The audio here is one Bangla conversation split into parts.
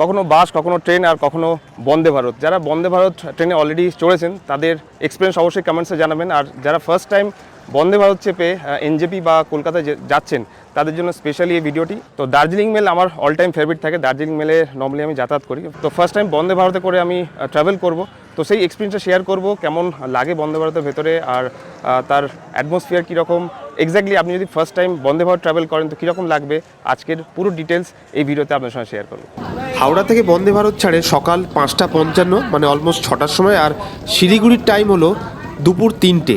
কখনো বাস, কখনো ট্রেন আর কখনো বন্দে ভারত। যারা বন্দে ভারত ট্রেনে অলরেডি চড়েছেন, তাদের এক্সপিরিয়েন্স অবশ্যই কমেন্টসে জানাবেন। আর যারা ফার্স্ট টাইম বন্দে ভারত চেপে এনজেপি বা কলকাতায় যাচ্ছেন, তাদের জন্য স্পেশালি এই ভিডিওটি তো দার্জিলিং মেল আমার অল টাইম ফেভারিট থাকে। দার্জিলিং মেলে নর্মালি আমি যাতায়াত করি। তো ফার্স্ট টাইম বন্দে ভারতে করে আমি ট্রাভেল করব। তো সেই এক্সপিরিয়েন্সটা শেয়ার করব, কেমন লাগে বন্দে ভারতের ভেতরে আর তার অ্যাটমসফিয়ার কীরকম এক্স্যাক্টলি আপনি যদি first time Vande Bharat travel করেন তো কীরকম লাগবে? আজকের পুরো ডিটেলস এই ভিডিওতে আপনার সঙ্গে শেয়ার করব। হাওড়া থেকে বন্দে ভারত ছাড়ে সকাল পাঁচটা পঞ্চান্ন মানে অলমোস্ট ছটার সময় আর শিলিগুড়ির টাইম হলো দুপুর তিনটে।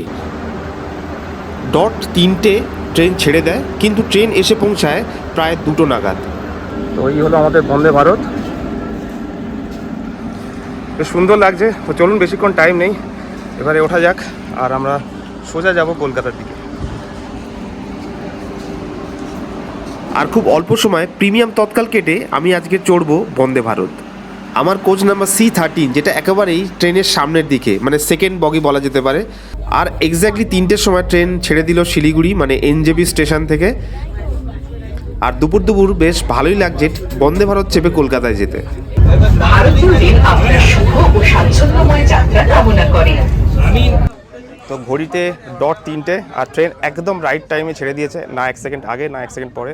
ডট তিনটে ট্রেন ছেড়ে দেয় কিন্তু ট্রেন এসে পৌঁছায় প্রায় দুটো নাগাদ। তো এই হলো আমাদের বন্দে ভারত। বেশ সুন্দর লাগছে। তো চলুন বেশিক্ষণ টাইম নেই। এবারে ওঠা যাক আর আমরা সোজা যাব কলকাতার দিকে। আর খুব অল্প সময় প্রিমিয়াম তৎকাল কেটে আমি আজকে চড়বো বন্দে ভারত। আমার কোচ নাম্বার সি থার্টিন, যেটা একেবারেই ট্রেনের সামনের দিকে মানে সেকেন্ড বগি বলা যেতে পারে। আর এক্স্যাক্টলি তিনটের সময় ট্রেন ছেড়ে দিল শিলিগুড়ি মানে এনজেবি স্টেশন থেকে। আর দুপুর দুপুর বেশ ভালোই লাগছে বন্দে ভারত চেপে কলকাতায় যেতে। ভারতীয় রেল আপনার শুভ ও স্বাচ্ছন্দ্যময় যাত্রা কামনা করে। তো ঘড়িতে ডট তিনটে আর ট্রেন একদম রাইট টাইমে ছেড়ে দিয়েছে, না এক সেকেন্ড আগে, না এক সেকেন্ড পরে।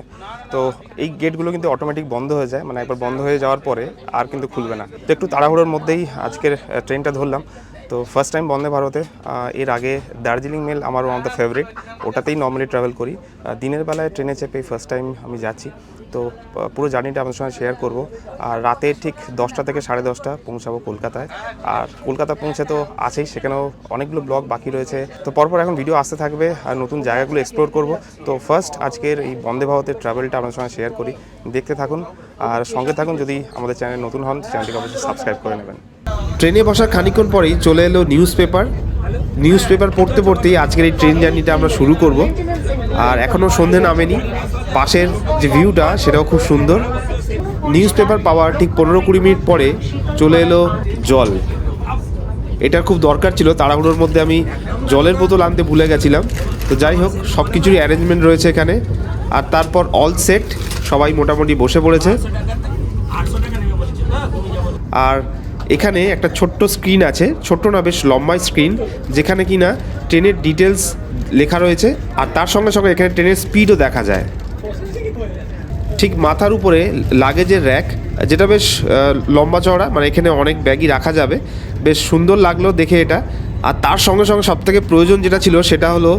তো এই গেটগুলো কিন্তু অটোমেটিক বন্ধ হয়ে যায় মানে একবার বন্ধ হয়ে যাওয়ার পরে আর কিন্তু খুলবে না। তো একটু তাড়াহুড়োর মধ্যেই আজকের ট্রেনটা ধরলাম। তো ফার্স্ট টাইম বন্দে ভারতে এর আগে দার্জিলিং মেল আমার ওয়ান অফ দ্য ফেভারিট ওটাতেই নর্মালি ট্রাভেল করি। দিনের বেলায় ট্রেনে চেপে ফার্স্ট টাইম আমি যাচ্ছি। তো পুরো জার্নিটা আপনার সঙ্গে শেয়ার করব। আর রাতে ঠিক দশটা থেকে সাড়ে দশটা পৌঁছাবো কলকাতায়। আর কলকাতা পৌঁছে তো আছেই, সেখানেও অনেকগুলো ব্লগ বাকি রয়েছে। তো পরপর এখন ভিডিও আসতে থাকবে, আর নতুন জায়গাগুলো এক্সপ্লোর করব। তো ফার্স্ট আজকের এই বন্দে ভারতের ট্রাভেলটা আপনার সঙ্গে শেয়ার করি। দেখতে থাকুন, আর সঙ্গে থাকুন যদি আমাদের চ্যানেল নতুন হন চ্যানেলটিকে অবশ্যই সাবস্ক্রাইব করে নেবেন। ট্রেনে বসার খানিকক্ষণ পরেই চলে এলো নিউজ পেপার নিউজ পেপার পড়তে পড়তেই আজকের এই ট্রেন জার্নিটা আমরা শুরু করব। আর এখনও সন্ধে নামেনি। পাশের যে ভিউটা, সেটাও খুব সুন্দর। নিউজ পেপার পাওয়ার ঠিক পনেরো কুড়ি মিনিট পরে চলে এলো জল। এটার খুব দরকার ছিল, তাড়াহুড়োর মধ্যে আমি জলের বোতল আনতে ভুলে গেছিলাম। তো যাই হোক সব কিছুরই অ্যারেঞ্জমেন্ট রয়েছে এখানে। আর তারপর অল সেট সবাই মোটামুটি বসে পড়েছে। আর এখানে একটা ছোট্ট স্ক্রিন আছে। ছোট্ট না, বেশ লম্বা স্ক্রিন যেখানে কিনা ট্রেনের ডিটেলস লেখা রয়েছে, আর তার সঙ্গে সঙ্গে এখানে ট্রেনের স্পিডও দেখা যায়। ঠিক মাথার উপরে লাগেজের র্যাক যেটা বেশ লম্বা চওড়া মানে এখানে অনেক ব্যাগই রাখা যাবে। বেশ সুন্দর লাগল দেখে এটা। আর তার সঙ্গে সঙ্গে সবথেকে প্রয়োজন যেটা ছিল সেটা হলো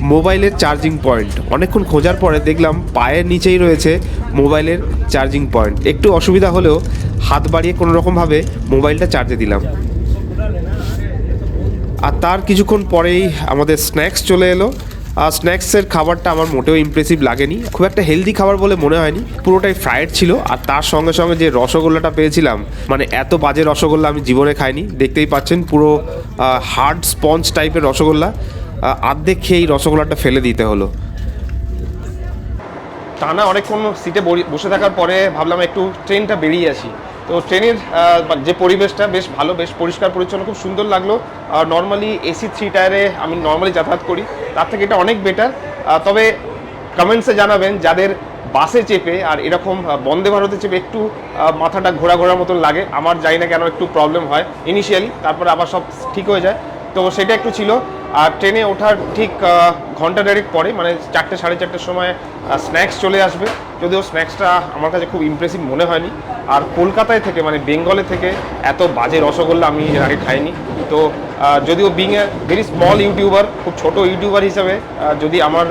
মোবাইলের চার্জিং পয়েন্ট। অনেকক্ষণ খোঁজার পরে দেখলাম পায়ের নিচেই রয়েছে মোবাইলের চার্জিং পয়েন্ট। একটু অসুবিধা হলেও হাত বাড়িয়ে কোনো রকমভাবে মোবাইলটা চার্জে দিলাম। আর তার কিছুক্ষণ পরেই আমাদের স্ন্যাক্স চলে এলো। আর স্ন্যাক্সের খাবারটা আমার মোটেও ইমপ্রেসিভ লাগেনি। খুব একটা হেলদি খাবার বলে মনে হয়নি। পুরোটাই ফ্রায়েড ছিল। আর তার সঙ্গে সঙ্গে যে রসগোল্লাটা পেয়েছিলাম মানে এত বাজে রসগোল্লা আমি জীবনে খাইনি। দেখতেই পাচ্ছেন পুরো হার্ড স্পঞ্জ টাইপের রসগোল্লা। আহ, অর্ধেক খেয়েই রসগোল্লাটা ফেলে দিতে হলো। টানা অনেকক্ষণ সিটে বসে থাকার পরে ভাবলাম একটু ট্রেনটা বেরিয়ে আসি। তো ট্রেনের যে পরিবেশটা বেশ ভালো বেশ পরিষ্কার পরিচ্ছন্ন খুব সুন্দর লাগল। আর নর্মালি এসি থ্রি টায়ারে আমি নর্মালি যাতায়াত করি। তার থেকে এটা অনেক বেটার তবে কমেন্টসে জানাবেন যাদের বাসে চেপে আর এরকম বন্দে ভারতে চেপে একটু মাথাটা ঘোরা ঘোরার মতন লাগে আমার জানি না কেন একটু প্রবলেম হয়। ইনিশিয়ালি তারপরে আবার সব ঠিক হয়ে যায়। তো সেটা একটু ছিল। আর ট্রেনে ওঠার ঠিক ঘণ্টা দেড়েক পরে মানে চারটে, সাড়ে চারটের সময় স্ন্যাক্স চলে আসবে। যদিও স্ন্যাক্সটা আমার কাছে খুব ইমপ্রেসিভ মনে হয়নি। আর কলকাতায় থেকে মানে বেঙ্গলে থেকে এত বাজে রসগোল্লা আমি এর আগে খাইনি। তো যদিও being a very small YouTuber খুব ছোট ইউটিউবার হিসাবে যদি আমার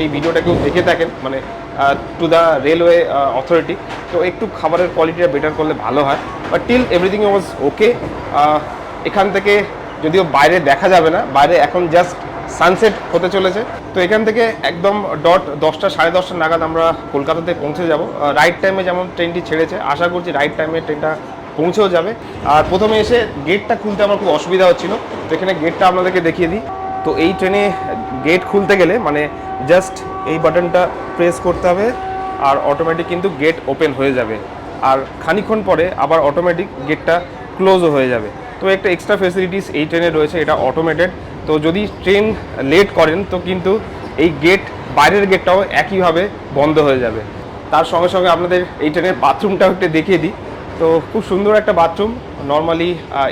এই ভিডিওটা কেউ দেখে থাকেন মানে টু দ্য রেলওয়ে অথরিটি তো একটু খাবারের কোয়ালিটিটা বেটার করলে ভালো হয়। But till everything was okay এখান থেকে যদিও বাইরে দেখা যাবে না, বাইরে এখন জাস্ট সানসেট হতে চলেছে। তো এখান থেকে একদম ডট দশটা, সাড়ে দশটা নাগাদ আমরা কলকাতাতে পৌঁছে যাব। রাইট টাইমে যেমন ট্রেনটি ছেড়েছে, আশা করছি রাইট টাইমে ট্রেনটা পৌঁছেও যাবে। আর প্রথমে এসে গেটটা খুলতে আমার খুব অসুবিধা হচ্ছিল, তো এখানে গেটটা আপনাদেরকে দেখিয়ে দিই। তো এই ট্রেনে গেট খুলতে গেলে মানে জাস্ট এই বাটনটা প্রেস করতে হবে আর অটোমেটিক কিন্তু গেট ওপেন হয়ে যাবে। আর খানিক্ষণ পরে আবার অটোমেটিক গেটটা ক্লোজও হয়ে যাবে। তো একটা এক্সট্রা ফেসিলিটিস এই ট্রেনে রয়েছে, এটা অটোমেটেড তো যদি ট্রেন লেট করেন, তো কিন্তু এই গেট বাইরের গেটটাও একইভাবে বন্ধ হয়ে যাবে। তার সঙ্গে সঙ্গে আপনাদের এই ট্রেনের বাথরুমটাও একটু দেখিয়ে দিই। তো খুব সুন্দর একটা বাথরুম নর্মালি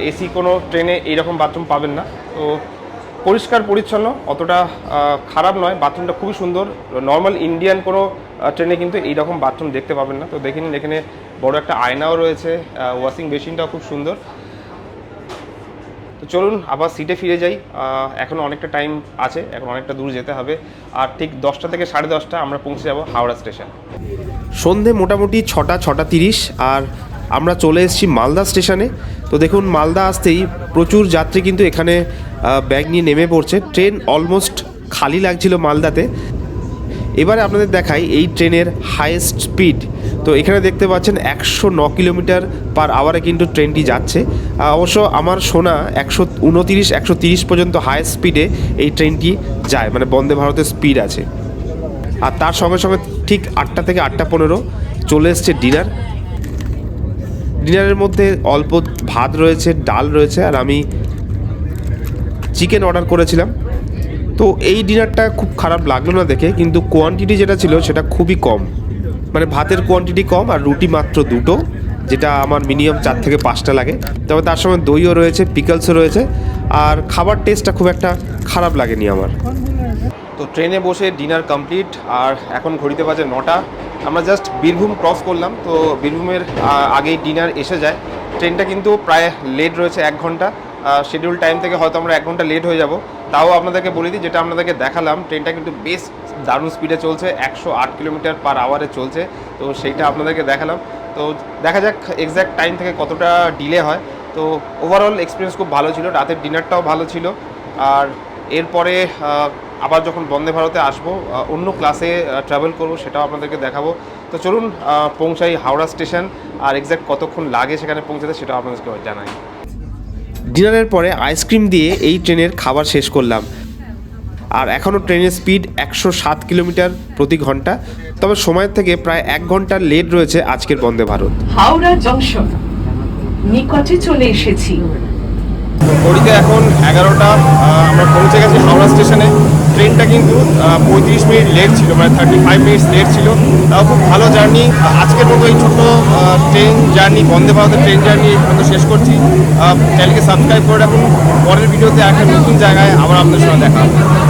এসি কোনো ট্রেনে এইরকম বাথরুম পাবেন না। তো পরিষ্কার, পরিচ্ছন্ন, অতটা খারাপ নয়। বাথরুমটা খুবই সুন্দর। নর্মাল ইন্ডিয়ান কোনো ট্রেনে কিন্তু এইরকম বাথরুম দেখতে পাবেন না। তো দেখে নিন, এখানে বড় একটা আয়নাও রয়েছে। ওয়াশিং মেশিনটাও খুব সুন্দর। তো চলুন আবার সিটে ফিরে যাই। আহ, এখনও অনেকটা টাইম আছে এখন অনেকটা দূর যেতে হবে। আর ঠিক দশটা থেকে সাড়ে দশটা আমরা পৌঁছে যাব হাওড়া স্টেশন সন্ধে মোটামুটি ছটা ছটা তিরিশ আর আমরা চলে এসেছি মালদা স্টেশনে তো দেখুন মালদা আসতেই প্রচুর যাত্রী কিন্তু এখানে ব্যাগ নিয়ে নেমে পড়ছে। ট্রেন অলমোস্ট খালি লাগছিল মালদাতে। এবারে আপনাদের দেখাই এই ট্রেনের হাইয়েস্ট স্পিড তো এখানে দেখতে পাচ্ছেন একশো ন কিলোমিটার পার আওয়ারে কিন্তু ট্রেনটি যাচ্ছে। অবশ্য আমার শোনা একশো উনতিরিশ, একশো তিরিশ পর্যন্ত হাইয়েস্ট স্পিডে এই ট্রেনটি যায় মানে বন্দে ভারতের স্পিড আছে। আর তার সঙ্গে সঙ্গে ঠিক আটটা থেকে আটটা পনেরো চলে এসছে ডিনার। ডিনারের মধ্যে অল্প ভাত রয়েছে, ডাল রয়েছে, আর আমি চিকেন অর্ডার করেছিলাম। তো এই ডিনারটা খুব খারাপ লাগল না দেখে, কিন্তু কোয়ান্টিটি যেটা ছিল সেটা খুবই কম। মানে ভাতের কোয়ান্টিটি কম আর রুটি মাত্র দুটো, যেটা আমার মিনিমাম চার থেকে পাঁচটা লাগে। তবে তার সময় দইও রয়েছে পিকলসও রয়েছে, আর খাবার টেস্টটা খুব একটা খারাপ লাগেনি আমার। তো ট্রেনে বসে ডিনার কমপ্লিট আর এখন ঘড়িতে বাজে নটা। আমরা জাস্ট বীরভূম ক্রস করলাম, তো বীরভূমের আগেই ডিনার এসে যায়। ট্রেনটা কিন্তু প্রায় লেট রয়েছে এক ঘণ্টা শিডিউল টাইম থেকে হয়তো আমরা এক ঘণ্টা লেট হয়ে যাব। তাও আপনাদেরকে বলে দিই, যেটা আপনাদেরকে দেখালাম ট্রেনটা কিন্তু বেশ দারুণ স্পিডে চলছে, একশো আট কিলোমিটার পার আওয়ারে চলছে, তো সেইটা আপনাদেরকে দেখালাম। তো দেখা যাক এক্স্যাক্ট টাইম থেকে কতটা ডিলে হয়। তো ওভারঅল এক্সপিরিয়েন্স খুব ভালো ছিল, রাতের ডিনারটাও ভালো ছিল। আর এরপরে আবার যখন বন্দে ভারতে আসব অন্য ক্লাসে ট্রাভেল করব, সেটাও আপনাদেরকে দেখাবো। তো চলুন পৌঁছাই হাওড়া স্টেশন আর এক্স্যাক্ট কতক্ষণ লাগে সেখানে পৌঁছাতে সেটাও আপনাদেরকে জানাই। ডিনারের পরে আইসক্রিম দিয়ে এই ট্রেনের খাবার শেষ করলাম। আর এখনও ট্রেনের স্পিড একশো সাত কিলোমিটার প্রতি ঘণ্টা। তবে সময়ের থেকে প্রায় এক ঘণ্টার লেট রয়েছে আজকের বন্দে ভারত। হাওড়া জংশন নিকটে চলে এসেছি। ঘড়িতে এখন এগারোটা আমরা পৌঁছে গেছি হাওড়া স্টেশনে। ট্রেনটা কিন্তু পঁয়ত্রিশ মিনিট লেট ছিল মানে থার্টি ফাইভ মিনিটস লেট ছিল। তাও খুব ভালো জার্নি আজকের মতো এই ছোটো ট্রেন জার্নি বন্দে ভারতের ট্রেন জার্নি পর্যন্ত শেষ করছি। চ্যানেলকে সাবস্ক্রাইব করে রাখুন। পরের ভিডিওতে একটা নতুন জায়গায় আবার আপনাদের সঙ্গে দেখা